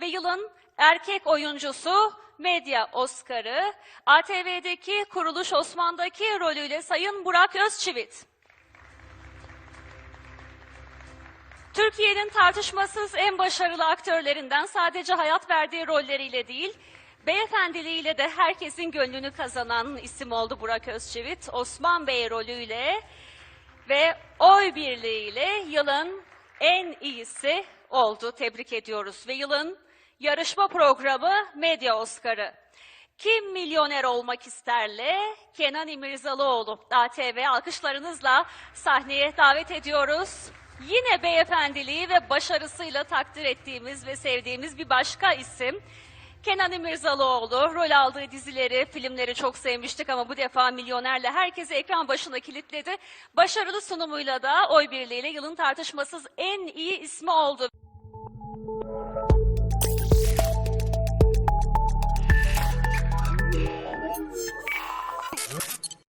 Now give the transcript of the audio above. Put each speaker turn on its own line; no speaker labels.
Ve yılın erkek oyuncusu Medya Oscar'ı ATV'deki Kuruluş Osman'daki rolüyle Sayın Burak Özçivit. Türkiye'nin tartışmasız en başarılı aktörlerinden sadece hayat verdiği rolleriyle değil, beyefendiliğiyle de herkesin gönlünü kazanan isim oldu Burak Özçivit. Osman Bey rolüyle ve oy birliğiyle yılın en iyisi oldu. Tebrik ediyoruz. Ve yılın yarışma programı Medya Oscar'ı. Kim milyoner olmak isterle Kenan İmirzalıoğlu ATV alkışlarınızla sahneye davet ediyoruz. Yine beyefendiliği ve başarısıyla takdir ettiğimiz ve sevdiğimiz bir başka isim. Kenan İmirzalıoğlu rol aldığı dizileri, filmleri çok sevmiştik ama bu defa milyonerle herkesi ekran başına kilitledi. Başarılı sunumuyla da oy birliğiyle yılın tartışmasız en iyi ismi oldu. Thank you.